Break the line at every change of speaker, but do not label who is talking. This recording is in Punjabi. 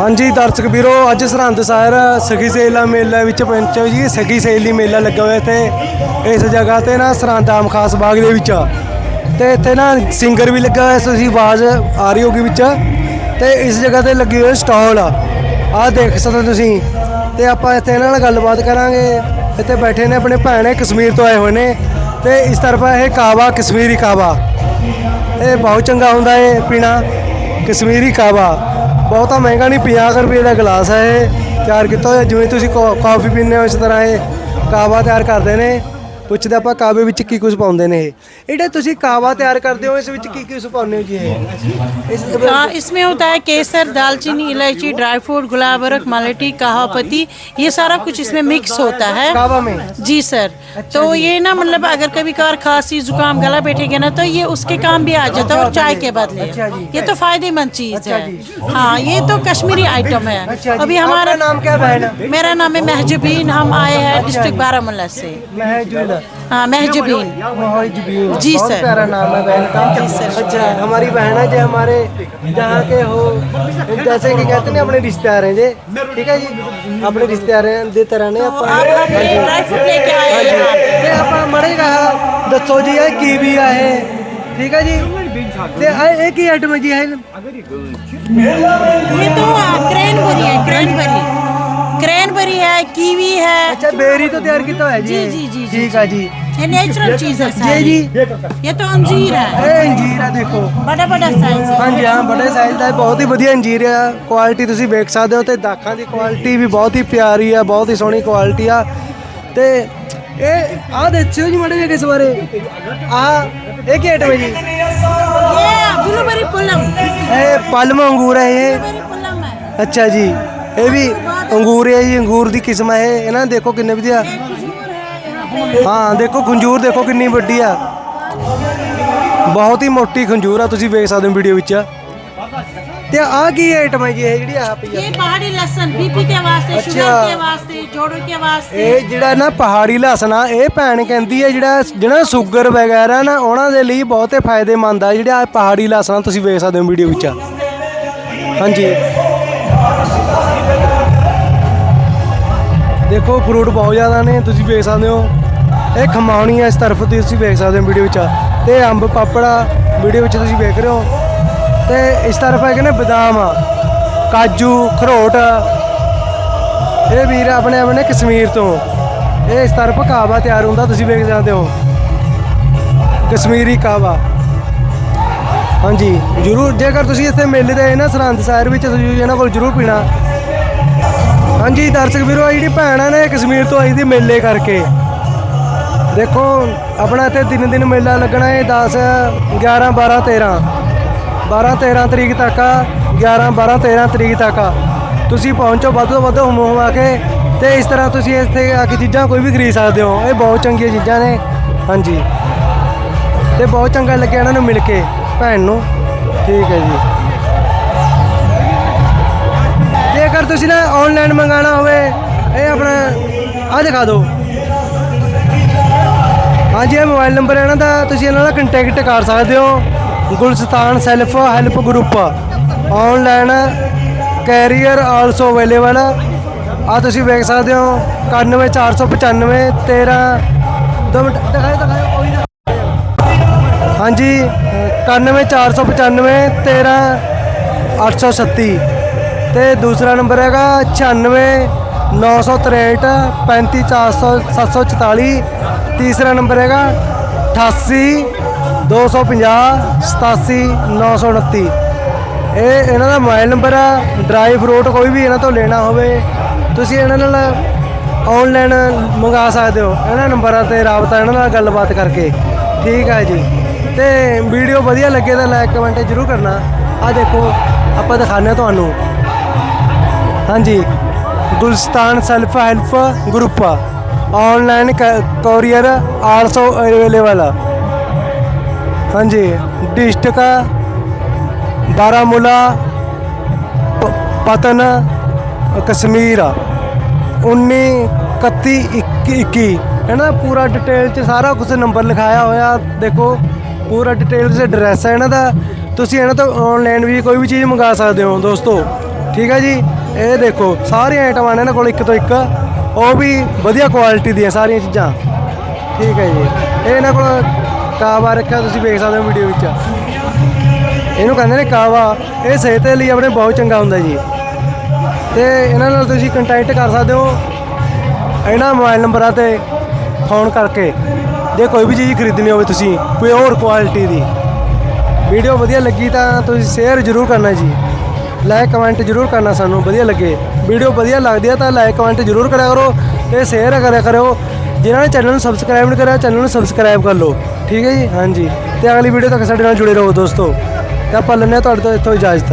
ਹਾਂਜੀ, ਦਰਸ਼ਕ ਵੀਰੋ, ਅੱਜ ਸਰਹੰਦ ਸ਼ਹਿਰ ਸਖੀ ਸੇਲਾ ਮੇਲਾ ਵਿੱਚ ਪਹੁੰਚੋ ਜੀ। ਸਖੀ ਸੇਲੀ ਮੇਲਾ ਲੱਗਾ ਹੋਇਆ ਇੱਥੇ, ਇਸ ਜਗ੍ਹਾ ਤੇ ਨਾ ਸਰਹੰਦ ਆਮ ਖਾਸ ਬਾਗ ਦੇ ਵਿੱਚ। ਤੇ ਇੱਥੇ ਨਾ ਸਿੰਗਰ ਵੀ ਲੱਗਾ ਹੋਇਆ ਤੁਸੀਂ ਆਵਾਜ਼ ਆ ਰਹੀ ਹੋਗੀ ਵਿੱਚ। ਤੇ ਇਸ ਜਗ੍ਹਾ ਤੇ ਲੱਗੀ ਹੋਈ ਸਟਾਲ। ਆ ਆਹ ਦੇਖ ਸਕਦੇ ਹੋ ਤੁਸੀਂ। ਤੇ ਆਪਾਂ ਇੱਥੇ ਇਹਨਾਂ ਨਾਲ ਗੱਲਬਾਤ ਕਰਾਂਗੇ। ਇੱਥੇ ਬੈਠੇ ਨੇ ਆਪਣੇ ਭੈਣੇ ਕਸ਼ਮੀਰ ਤੋਂ ਆਏ ਹੋਏ ਨੇ। ਤੇ ਇਸ ਤਰਫਾ ਇਹ ਕਾਵਾ, ਕਸ਼ਮੀਰੀ ਕਾਵਾ। ਇਹ ਬਹੁਤ ਚੰਗਾ ਹੁੰਦਾ ਹੈ ਪੀਣਾ, ਕਸ਼ਮੀਰੀ ਕਾਵਾ। ਬਹੁਤਾ ਮਹਿੰਗਾ ਨਹੀਂ 50 ਰੁਪਏ ਦਾ ਗਲਾਸ ਹੈ ਇਹ। ਤਿਆਰ ਕੀਤਾ ਹੋਇਆ, ਜਿਵੇਂ ਤੁਸੀਂ ਕੌ- ਕੌਫੀ ਪੀਂਦੇ ਹੋ, ਇਸ ਤਰ੍ਹਾਂ ਇਹ ਕਾਵਾ ਤਿਆਰ ਕਰਦੇ ਨੇ। ਪੁੱਛਦੇ ਆਪਾਂ ਕਾਵੇ ਵਿੱਚ ਕੀ ਕੁਝ ਪਾਉਂਦੇ ਨੇ ਇਹ ਇਹੜਾ ਤੁਸੀਂ ਕਾਵਾ ਤਿਆਰ ਕਰਦੇ ਹੋ ਇਸ ਵਿੱਚ ਕੀ ਕੁਝ ਪਾਉਂਦੇ ਹੋ ਜੀ ਇਹ ਇਸ
हाँ इसमें होता है केसर दालचीनी इलायची ड्राई फ्रूट गुलाब अरक मालेटी कहा पत्ती ये सारा कुछ इसमें मिक्स होता है
कावा में
जी सर तो ये ना मतलब अगर कभी कभार खांसी जुकाम गला बैठेगा ना तो ये उसके काम भी आ जाता है और चाय के बदले
अच्छा जी।
ये तो फायदेमंद चीज
अच्छा
है
जी।
हाँ ये तो कश्मीरी आइटम है
अच्छा जी
अभी
आपका
हमारा
नाम क्या बहन
मेरा नाम है महजबीन हम आए हैं डिस्ट्रिक्ट बारामूला से
महजुल
हाँ महजबीन
महजबीन
जी
बहुत
सर।
प्यारा नाम है बहन का
जी सर,
अच्छा
शुक्रिया।
हमारी बहन है जो हमारे जहाँ के हो जैसे कि कहते हैं अपने रिश्तेदार हैं जे ठीक है जी अपने रिश्तेदार हैं दे तरह ने
तो आप अपने ड्राई फ्रूट लेके आए हैं यहाँ पे।
ਤੇ ਆਪਾਂ ਮੜੇ ਕਹਾ ਦੱਸੋ ਜੀ ਇਹ ਕੀ ਵੀ ਆ ਇਹ ਠੀਕ ਹੈ ਜੀ ਤੇ ਇਹ ਇਹ ਕੀ ਆਈਟਮ ਹੈ ਜੀ ਇਹ
ये तो क्रैनबेरी है क्रैनबेरी क्रैनबेरी है कीवी है
ਅੱਛਾ ਬੇਰੀ ਤੋਂ ਤਿਆਰ ਕੀਤਾ ਹੋਇਆ ਜੀ
जी
ਇਹ?
जी जी जी
ਠੀਕ ਆ ਜੀ
ये नेचुरल चीज है
ਜੀ
सारी
ਜੀ
ये तो अंजीर है
ਇਹ ਅੰਜੀਰ ਆ ਦੇਖੋ
बड़ा बड़ा साइज है
ਹਾਂਜੀ ਹਾਂ ਬੜੇ ਸਾਈਜ਼ ਦਾ ਹੈ, ਬਹੁਤ ਹੀ ਵਧੀਆ ਅੰਜੀਰ ਆ ਕੁਆਲਿਟੀ ਤੁਸੀਂ ਵੇਖ ਸਕਦੇ ਹੋ ਤੇ ਦਾਖਾਂ ਦੀ ਕੁਆਲਿਟੀ ਵੀ ਬਹੁਤ ਹੀ ਪਿਆਰੀ ਆ ਬਹੁਤ ਹੀ ਸੋਹਣੀ ਕੁਆਲਿਟੀ ਆ ਤੇ ਇਹ ਆਹ ਦੇਖਿਓ ਜੀ ਮੜੇ ਜਿਹਾ ਇਸ ਬਾਰੇ ਆ ਇਹ ਕੀ ਆਈਟਮ ਹੈ ਜੀ
ये ब्लूबेरी पुलम
ਇਹ ਪਲਮ ਅੰਗੂਰ ਹੈ ਇਹ
ब्लूबेरी पुलम है
ਅੱਛਾ ਜੀ ਇਹ ਵੀ ਅੰਗੂਰ ਹੈ ਜੀ ਅੰਗੂਰ ਦੀ ਕਿਸਮ ਹੈ ਇਹ। ਦੇਖੋ ਕਿੰਨੇ ਵਧੀਆ। ਹਾਂ ਦੇਖੋ ਖੰਜੂਰ ਦੇਖੋ ਕਿੰਨੀ ਵੱਡੀ ਆ। ਬਹੁਤ ਹੀ ਮੋਟੀ ਖੰਜੂਰ ਆ ਤੁਸੀਂ ਵੇਖ ਸਕਦੇ ਹੋ ਵੀਡੀਓ ਵਿੱਚ। ਤੇ ਆ ਕੀ ਆਈਟਮ ਹੈ ਜੀ ਇਹ ਜਿਹੜੀ ਆ ਪਈ ਆ?
ਇਹ ਪਹਾੜੀ ਲਸਣ ਬੀਪੀ ਦੇ
ਵਾਸਤੇ
ਸ਼ੂਗਰ ਦੇ ਵਾਸਤੇ ਜੋੜੋ ਦੇ ਵਾਸਤੇ।
ਇਹ ਜਿਹੜਾ ਨਾ ਪਹਾੜੀ ਲਸਣ ਆ ਇਹ ਭੈਣ ਕਹਿੰਦੀ ਹੈ ਜਿਹੜਾ ਜਿਹੜਾ ਸ਼ੂਗਰ ਵਗੈਰਾ ਨਾ ਉਹਨਾਂ ਦੇ ਲਈ ਬਹੁਤ ਹੀ ਫਾਇਦੇਮੰਦ ਆ। ਜਿਹੜਾ ਪਹਾੜੀ ਲਸਣ ਤੁਸੀਂ ਵੇਖ ਸਕਦੇ ਹੋ ਵੀਡੀਓ ਵਿੱਚ ਹਾਂਜੀ। ਦੇਖੋ ਫਰੂਟ ਬਹੁਤ ਜ਼ਿਆਦਾ ਨੇ, ਤੁਸੀਂ ਵੇਖ ਸਕਦੇ ਹੋ। ਇਹ ਖਮਾਉਣੀ ਹੈ ਇਸ ਤਰਫ ਤੇ ਤੁਸੀਂ ਵੇਖ ਸਕਦੇ ਹੋ ਵੀਡੀਓ ਵਿੱਚ। ਤੇ ਅੰਬ ਪਾਪੜਾ ਵੀਡੀਓ ਵਿੱਚ ਤੁਸੀਂ ਵੇਖ ਰਹੇ ਹੋ। ਤੇ ਇਸ ਤਰਫ ਹੈਗੇ ਨੇ ਬਦਾਮ, ਕਾਜੂ, ਖਰੋਟ। ਇਹ ਵੀਰ ਆਪਣੇ ਆਪਣੇ ਕਸ਼ਮੀਰ ਤੋਂ। ਇਹ ਇਸ ਤਰਫ ਕਾਵਾ ਤਿਆਰ ਹੁੰਦਾ, ਤੁਸੀਂ ਵੇਖ ਸਕਦੇ ਹੋ। ਕਸ਼ਮੀਰੀ ਕਾਵਾ। ਹਾਂਜੀ, ਜਰੂਰ, ਜੇਕਰ ਤੁਸੀਂ ਇੱਥੇ ਮੇਲੇ ਤੇ ਆਏ ਨਾ, ਸਰਹੰਦ ਸ਼ਹਿਰ ਵਿੱਚ, ਤੁਸੀਂ ਇਹਨਾਂ ਕੋਲ ਜਰੂਰ ਪੀਣਾ। ਹਾਂਜੀ ਦਰਸ਼ਕ ਵੀਰੋ, ਆਹ ਜਿਹੜੀ ਭੈਣ ਆ ਨੇ ਕਸ਼ਮੀਰ ਤੋਂ ਆਈ ਦੀ ਮੇਲੇ ਕਰਕੇ। ਦੇਖੋ, ਆਪਣਾ ਇੱਥੇ ਦਿਨ ਦਿਨ ਮੇਲਾ ਲੱਗਣਾ ਹੈ 10 11 12 13 12 13 ਤਰੀਕ ਤੱਕ ਆ 11 12 13 ਤਰੀਕ ਤੱਕ ਆ। ਤੁਸੀਂ ਪਹੁੰਚੋ, ਵੱਧ ਤੋਂ ਵੱਧ ਹੁਮ ਹੁਮਾ ਕੇ, ਤੇ ਇਸ ਤਰ੍ਹਾਂ ਤੁਸੀਂ ਇੱਥੇ ਆ ਕੇ ਚੀਜ਼ਾਂ ਕੋਈ ਵੀ ਖਰੀਦ ਸਕਦੇ ਹੋ। ਇਹ ਬਹੁਤ ਚੰਗੀਆਂ ਚੀਜ਼ਾਂ ਨੇ। ਹਾਂਜੀ। ਤੇ ਬਹੁਤ ਚੰਗਾ ਲੱਗਿਆ ਇਹਨਾਂ ਨੂੰ ਮਿਲ ਕੇ, ਭੈਣ ਨੂੰ। ਠੀਕ ਹੈ ਜੀ। ਤੁਸੀਂ ਨਾ ਆਨਲਾਈਨ ਮੰਗਾਣਾ ਹੋਵੇ, ਇਹ ਆਪਣਾ ਆ ਦਿਖਾ ਦਿਓ। ਹਾਂਜੀ, ਇਹ ਮੋਬਾਈਲ ਨੰਬਰ ਹੈ ਇਹਨਾਂ ਦਾ ਤੁਸੀਂ ਇਹਨਾਂ ਦਾ ਕੰਟੈਕਟ ਕਰ ਸਕਦੇ ਹੋ। Gulistan self help group online career also available ਆ ਤੁਸੀਂ ਵੇਖ ਸਕਦੇ ਹੋ 91495 13 ਦੋ ਮਿੰਟ, ਦਿਖਾਓ ਦਿਖਾਓ, ਉਹੀ ਦਿਖਾਓ। ਹਾਂਜੀ 91495 13 837 ਤੇ ਦੂਸਰਾ ਨੰਬਰ ਹੈਗਾ 96 963 35400 744 ਤੀਸਰਾ ਨੰਬਰ ਹੈਗਾ 88 250 87 929 ਇਹ ਇਹਨਾਂ ਦਾ ਮੋਬਾਈਲ ਨੰਬਰ ਆ। ਡਰਾਈ ਫਰੂਟ ਕੋਈ ਵੀ ਇਹਨਾਂ ਤੋਂ ਲੈਣਾ ਹੋਵੇ, ਤੁਸੀਂ ਇਹਨਾਂ ਨਾਲ ਆਨਲਾਈਨ ਮੰਗਾ ਸਕਦੇ ਹੋ। ਇਹਨਾਂ ਨੰਬਰਾਂ ਤੇ ਰਾਬਤਾ ਇਹਨਾਂ ਨਾਲ ਗੱਲਬਾਤ ਕਰਕੇ। ਠੀਕ ਹੈ ਜੀ। ਤੇ ਵੀਡੀਓ ਵਧੀਆ ਲੱਗੇ ਤਾਂ ਲਾਈਕ ਕਮੈਂਟ ਜ਼ਰੂਰ ਕਰਨਾ। ਆ ਦੇਖੋ, ਆਪਾਂ ਦਿਖਾਉਂਦੇ ਹਾਂ ਤੁਹਾਨੂੰ। ਹਾਂਜੀ। Gulistan self help group, online courier also available. ਹਾਂਜੀ ਡਿਸਟ੍ਰਿਕਟ ਬਾਰਾਮੂਲਾ ਪਤਨ, ਕਸ਼ਮੀਰ 19 31 21 ਇਹਨਾਂ ਦਾ ਪੂਰਾ ਡਿਟੇਲ ਚ ਸਾਰਾ ਕੁਝ ਨੰਬਰ ਲਿਖਾਇਆ ਹੋਇਆ, ਦੇਖੋ, ਪੂਰਾ ਡਿਟੇਲ ਚ ਐਡਰੈਸ ਹੈ ਇਹਨਾਂ ਦਾ। ਤੁਸੀਂ ਇਹਨਾਂ ਤੋਂ ਆਨਲਾਈਨ ਵੀ ਕੋਈ ਵੀ ਚੀਜ਼ ਮੰਗਾ ਸਕਦੇ ਹੋ ਦੋਸਤੋ। ਠੀਕ ਹੈ ਜੀ? ਇਹ ਦੇਖੋ, ਸਾਰੀਆਂ ਆਈਟਮਾਂ ਨੇ ਇਹਨਾਂ ਕੋਲ ਇੱਕ ਤੋਂ ਇੱਕ। ਉਹ ਵੀ ਵਧੀਆ ਕੁਆਲਿਟੀ ਦੀਆਂ ਸਾਰੀਆਂ ਚੀਜ਼ਾਂ। ਠੀਕ ਹੈ ਜੀ। ਇਹ ਇਹਨਾਂ ਕੋਲ ਕਾਵਾ ਰੱਖਿਆ ਤੁਸੀਂ ਵੇਖ ਸਕਦੇ ਹੋ ਵੀਡੀਓ ਵਿੱਚ। ਇਹਨੂੰ ਕਹਿੰਦੇ ਨੇ ਕਾਵਾ। ਇਹ ਸਿਹਤ ਦੇ ਲਈ ਆਪਣੇ ਬਹੁਤ ਚੰਗਾ ਹੁੰਦਾ ਜੀ। ਤੇ ਇਹਨਾਂ ਨਾਲ ਤੁਸੀਂ ਕੰਟੈਕਟ ਕਰ ਸਕਦੇ ਹੋ ਇਹਨਾਂ ਮੋਬਾਈਲ ਨੰਬਰਾਂ ਤੇ ਫੋਨ ਕਰਕੇ। ਜੇ ਕੋਈ ਵੀ ਚੀਜ਼ ਖਰੀਦਣੀ ਹੋਵੇ ਤੁਸੀਂ ਕੋਈ ਹੋਰ ਕੁਆਲਿਟੀ ਦੀ। ਵੀਡੀਓ ਵਧੀਆ ਲੱਗੀ ਤਾਂ ਤੁਸੀਂ ਸ਼ੇਅਰ ਜ਼ਰੂਰ ਕਰਨਾ ਜੀ। ਲਾਈਕ ਕਮੈਂਟ ਜ਼ਰੂਰ ਕਰਨਾ ਸਾਨੂੰ, ਵਧੀਆ ਲੱਗੇ। ਵੀਡੀਓ ਵਧੀਆ ਲੱਗਦੀ ਆ ਤਾਂ ਲਾਈਕ ਕਮੈਂਟ ਜ਼ਰੂਰ ਕਰਿਆ ਕਰੋ ਤੇ ਸ਼ੇਅਰ ਕਰਿਆ ਕਰੋ ਜਿਨ੍ਹਾਂ ਨੇ ਚੈਨਲ ਨੂੰ ਸਬਸਕ੍ਰਾਈਬ ਨਹੀਂ ਕਰਿਆ ਚੈਨਲ ਨੂੰ ਸਬਸਕ੍ਰਾਈਬ ਕਰ ਲਓ। ਠੀਕ ਹੈ ਜੀ? ਹਾਂਜੀ। ਤੇ ਅਗਲੀ ਵੀਡੀਓ ਤੱਕ ਸਾਡੇ ਨਾਲ ਜੁੜੇ ਰਹੋ ਦੋਸਤੋ। ਤੇ ਆਪਾਂ ਲੈਂਦੇ ਹਾਂ ਤੁਹਾਡੇ ਤੋਂ ਇੱਥੋਂ ਇਜਾਜ਼ਤ।